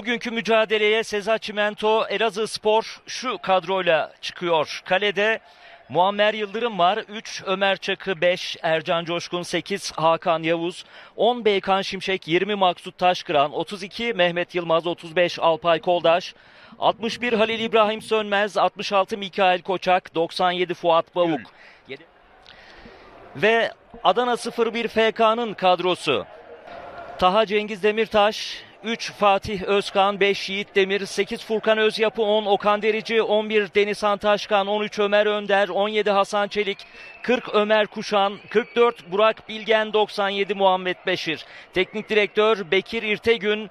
Bugünkü mücadeleye Seza Çimento Elazığ Spor şu kadroyla çıkıyor. Kalede Muammer Yıldırım var. 3 Ömer Çakı 5, Ercan Coşkun 8, Hakan Yavuz, 10 Beykan Şimşek, 20 Maksut Taşkıran, 32 Mehmet Yılmaz, 35 Alpay Koldaş, 61 Halil İbrahim Sönmez, 66 Mikail Koçak, 97 Fuat Bavuk. Ve Adana 01 FK'nın kadrosu. Taha Cengiz Demirtaş, 3 Fatih Özkan, 5 Yiğit Demir, 8 Furkan Özyapı, 10 Okan Derici, 11 Denizhan Taşkan, 13 Ömer Önder, 17 Hasan Çelik, 40 Ömer Kuşan, 44 Burak Bilgen, 97 Muhammed Beşir. Teknik direktör Bekir İrtegün,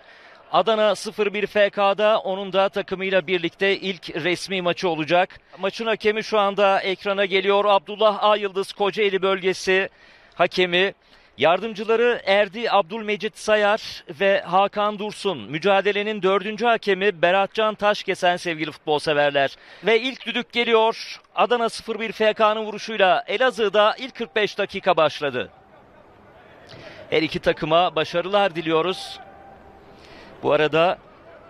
Adana 01 FK'da onun da takımıyla birlikte ilk resmi maçı olacak. Maçın hakemi şu anda ekrana geliyor. Abdullah A. Yıldız Kocaeli bölgesi hakemi. Yardımcıları Erdi Abdülmecit Sayar ve Hakan Dursun. Mücadelenin dördüncü hakemi Beratcan Taşkesen sevgili futbol severler. Ve ilk düdük geliyor. Adana 01 FK'nın vuruşuyla Elazığ'da ilk 45 dakika başladı. Her iki takıma başarılar diliyoruz. Bu arada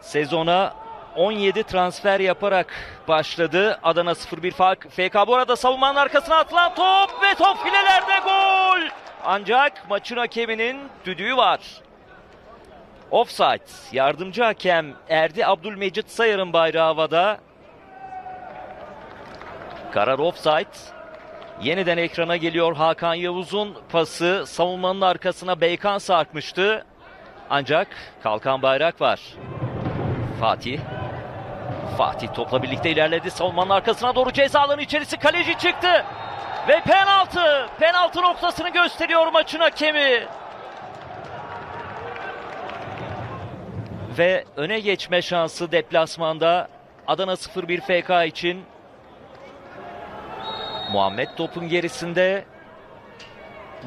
sezona 17 transfer yaparak başladı. Adana 01 FK bu arada savunmanın arkasına atılan top ve top filelerde gol. Ancak maçın hakeminin düdüğü var. Offside. Yardımcı hakem Erdi Abdülmecit Sayar'ın bayrağı havada. Karar offside. Yeniden ekrana geliyor Hakan Yavuz'un pası. Savunmanın arkasına Beykan sarkmıştı. Ancak kalkan bayrak var. Fatih. Fatih topla birlikte ilerledi. Savunmanın arkasına doğru ceza alanı içerisi kaleci çıktı. Ve penaltı. Penaltı noktasını gösteriyor maçın hakemi. Ve öne geçme şansı deplasmanda Adana 01 FK için. Muhammed topun gerisinde.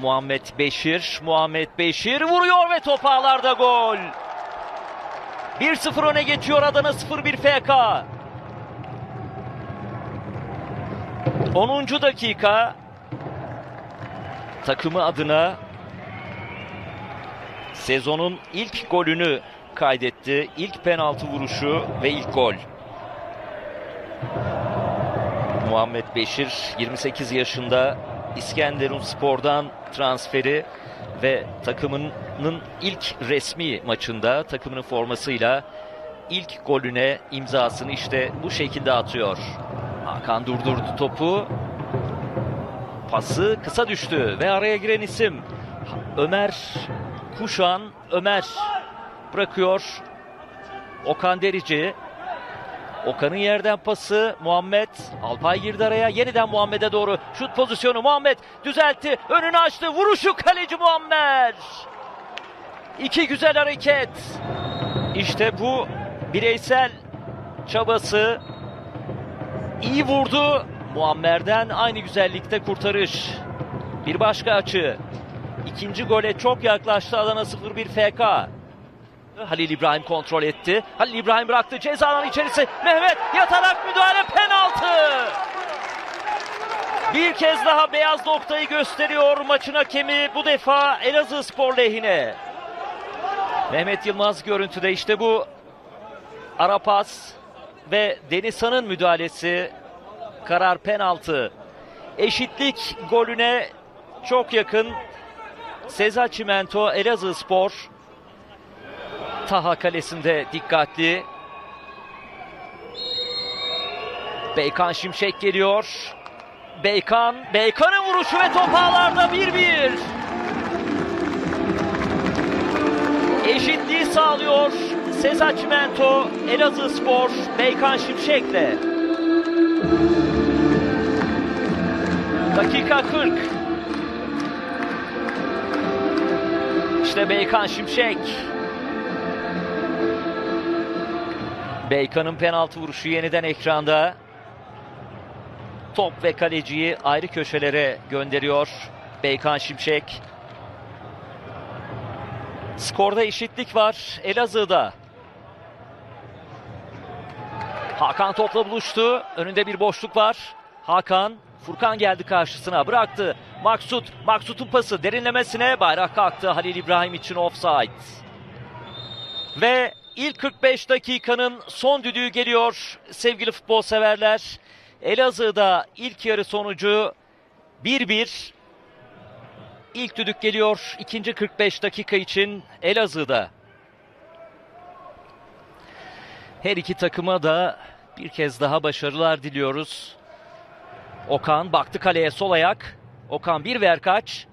Muhammed Beşir. Muhammed Beşir vuruyor ve top ağlarda gol. 1-0 öne geçiyor Adana 01 FK. 10. dakika takımı adına sezonun ilk golünü kaydetti. İlk penaltı vuruşu ve ilk gol. Muhammed Beşir 28 yaşında İskenderun Spor'dan transferi ve takımının ilk resmi maçında takımının formasıyla ilk golüne imzasını işte bu şekilde atıyor. Hakan durdurdu topu. Pası kısa düştü ve araya giren isim Ömer Kuşan. Ömer bırakıyor. Okan Derici. Okan'ın yerden pası Muhammed. Alpay girdi araya. Yeniden Muhammed'e doğru. Şut pozisyonu Muhammed düzeltti. Önünü açtı. Vuruşu kaleci Muammer. İki güzel hareket. İşte bu bireysel çabası. İyi vurdu. Muammer'den aynı güzellikte kurtarış. Bir başka açı. İkinci gole çok yaklaştı Adana 01 FK. Halil İbrahim kontrol etti. Halil İbrahim bıraktı ceza alanı içerisi. Mehmet yatarak müdahale penaltı. Bir kez daha beyaz noktayı gösteriyor maçın hakemi bu defa Elazığ Spor lehine. Mehmet Yılmaz görüntüde işte bu ara pas ve Denizhan'ın müdahalesi karar penaltı. Eşitlik golüne çok yakın Seza Çimento Elazığ Spor Taha kalesinde dikkatli. Beykan Şimşek geliyor. Beykan, Beykan'ın vuruşu ve top ağlarda 1-1. Eşitliği sağlıyor Seza Çimento, Elazığ Spor, Beykan Şimşek'le. Dakika 40. İşte Beykan Şimşek. Beykan'ın penaltı vuruşu yeniden ekranda. Top ve kaleciyi ayrı köşelere gönderiyor Beykan Şimşek. Skorda eşitlik var Elazığ'da. Hakan topla buluştu. Önünde bir boşluk var. Hakan, Furkan geldi karşısına bıraktı. Maksut, Maksut'un pası derinlemesine bayrak kalktı Halil İbrahim için offside. Ve ilk 45 dakikanın son düdüğü geliyor sevgili futbol severler. Elazığ'da ilk yarı sonucu 1-1. İlk düdük geliyor ikinci 45 dakika için Elazığ'da. Her iki takıma da bir kez daha başarılar diliyoruz. Okan baktı kaleye sol ayak. Okan bir ver kaç.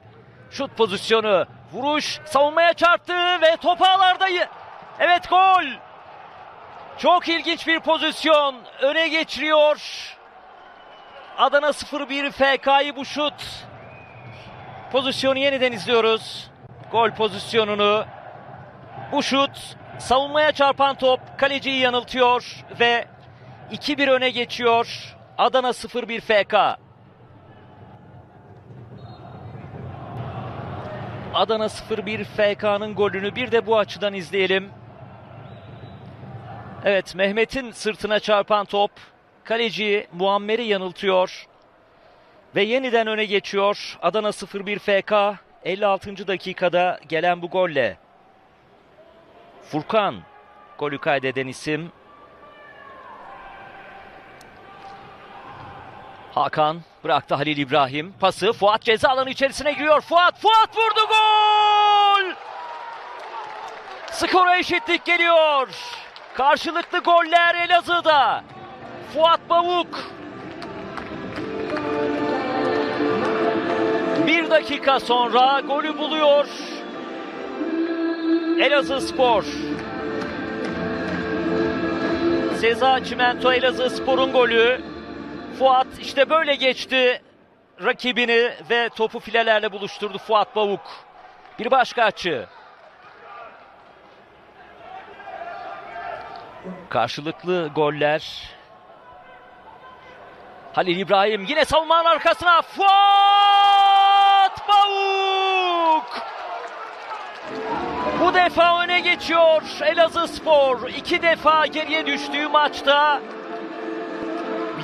Şut pozisyonu. Vuruş savunmaya çarptı ve top ağlarda. Evet gol. Çok ilginç bir pozisyon. Öne geçiriyor. Adana 0-1 FK'yı bu şut. Pozisyonu yeniden izliyoruz. Gol pozisyonunu. Bu şut savunmaya çarpan top kaleciyi yanıltıyor ve 2-1 öne geçiyor. Adana 0-1 FK. Adana 0-1 FK'nın golünü bir de bu açıdan izleyelim. Evet Mehmet'in sırtına çarpan top kaleci Muammer'i yanıltıyor. Ve yeniden öne geçiyor. Adana 0-1 FK 56. dakikada gelen bu golle. Furkan golü kaydeden isim. Hakan bıraktı Halil İbrahim. Pası Fuat ceza alanı içerisine giriyor. Fuat, Fuat vurdu gol! Skora eşitlik geliyor. Karşılıklı goller Elazığ'da. Fuat Bavuk. Bir dakika sonra golü buluyor. Elazığ Spor. Seza Çimento Elazığ Spor'un golü. Fuat işte böyle geçti rakibini ve topu filelerle buluşturdu Fuat Bavuk. Bir başka açı. Karşılıklı goller. Halil İbrahim yine savunmanın arkasına. Fuat Bavuk! Bu defa öne geçiyor Elazığ Spor. İki defa geriye düştüğü maçta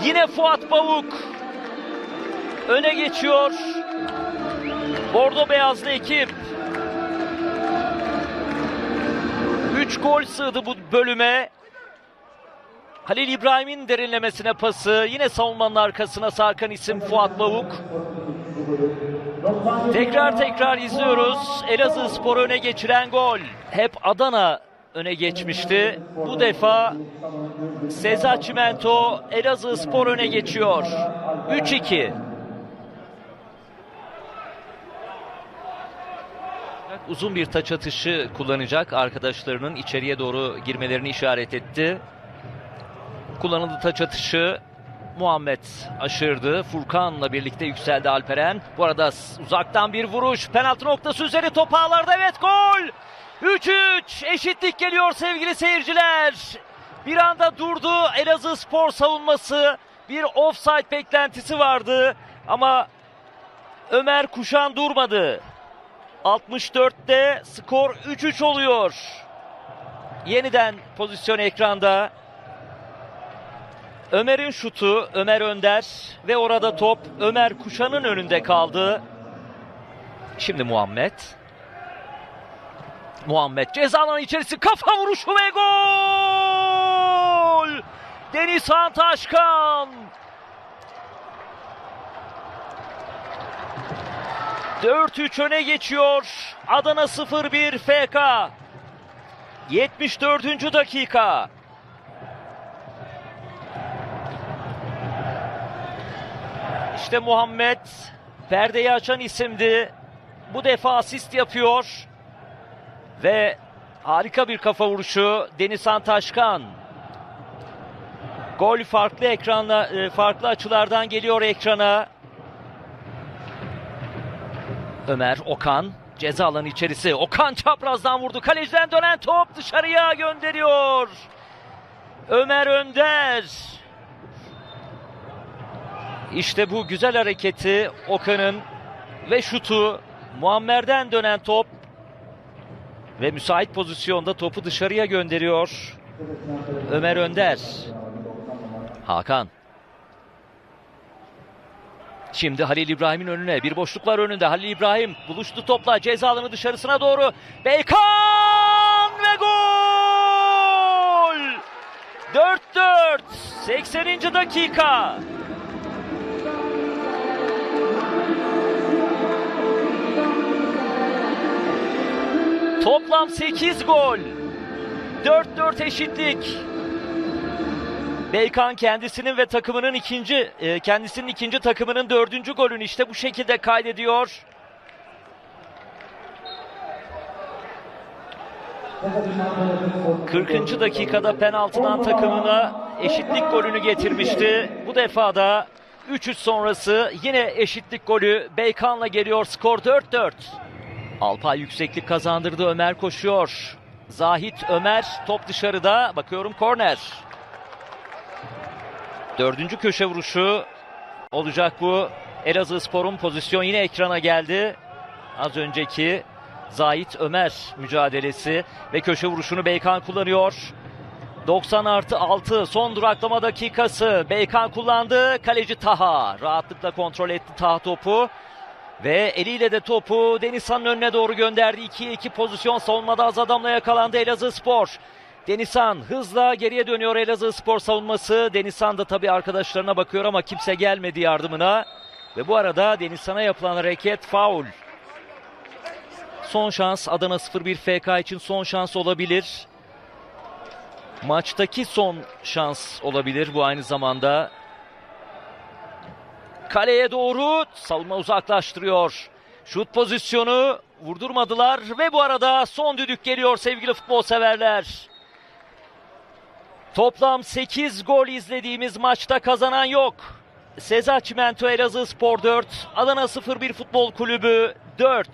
Yine Fuat Bavuk öne geçiyor. Bordo beyazlı ekip. 3 gol sığdı bu bölüme. Halil İbrahim'in derinlemesine pası. Yine savunmanın arkasına sarkan isim Fuat Bavuk. Tekrar tekrar izliyoruz. Elazığ Spor öne geçiren gol. Hep Adana öne geçmişti. Bu defa Seza Çimento Elazığ Spor öne geçiyor. 3-2. Uzun bir taç atışı kullanacak arkadaşlarının içeriye doğru girmelerini işaret etti. Kullanıldı taç atışı. Muhammed aşırdı. Furkan'la birlikte yükseldi Alperen. Bu arada uzaktan bir vuruş. Penaltı noktası üzeri top ağlarda. Evet gol. 3-3 eşitlik geliyor sevgili seyirciler. Bir anda durdu Elazığ spor savunması. Bir offside beklentisi vardı ama Ömer Kuşan durmadı. 64'te skor 3-3 oluyor. Yeniden pozisyon ekranda. Ömer'in şutu Ömer Önder ve orada top Ömer Kuşan'ın önünde kaldı. Şimdi Muhammed. Muhammed ceza alanı içerisi kafa vuruşu ve gol! Denizhan Taşkan. 4-3 öne geçiyor. Adana 0-1 FK. 74. dakika. İşte Muhammed perdeyi açan isimdi. Bu defa asist yapıyor. Ve harika bir kafa vuruşu Denizhan Taşkan. Gol farklı ekranla e, farklı açılardan geliyor ekrana. Ömer Okan ceza alanı içerisi. Okan çaprazdan vurdu. Kaleciden dönen top dışarıya gönderiyor. Ömer Önder. İşte bu güzel hareketi Okan'ın ve şutu Muammer'den dönen top ve müsait pozisyonda topu dışarıya gönderiyor. Ömer Önder. Hakan. Şimdi Halil İbrahim'in önüne bir boşluk var önünde. Halil İbrahim buluştu topla ceza dışarısına doğru. Beykan ve gol! 4-4 80. dakika. Toplam 8 gol. 4-4 eşitlik. Beykan kendisinin ve takımının ikinci, e, kendisinin ikinci takımının dördüncü golünü işte bu şekilde kaydediyor. ...40. dakikada penaltıdan takımına eşitlik golünü getirmişti. Bu defa da 3-3 sonrası yine eşitlik golü Beykan'la geliyor. Skor 4-4. Alpay yükseklik kazandırdı. Ömer koşuyor. Zahit Ömer top dışarıda. Bakıyorum korner. Dördüncü köşe vuruşu olacak bu. Elazığ Spor'un pozisyon yine ekrana geldi. Az önceki Zahit Ömer mücadelesi ve köşe vuruşunu Beykan kullanıyor. 90 artı 6 son duraklama dakikası. Beykan kullandı. Kaleci Taha rahatlıkla kontrol etti Taha topu. Ve eliyle de topu Denizhan'ın önüne doğru gönderdi. 2'ye 2 pozisyon savunmada az adamla yakalandı Elazığ Spor. Denizhan hızla geriye dönüyor Elazığ Spor savunması. Denizhan da tabii arkadaşlarına bakıyor ama kimse gelmedi yardımına. Ve bu arada Denizhan'a yapılan hareket faul. Son şans Adana 01 FK için son şans olabilir. Maçtaki son şans olabilir bu aynı zamanda. Kaleye doğru savunma uzaklaştırıyor. Şut pozisyonu vurdurmadılar ve bu arada son düdük geliyor sevgili futbol severler. Toplam 8 gol izlediğimiz maçta kazanan yok. Seza Çimento Elazığ Spor 4, Adana 01 Futbol Kulübü 4.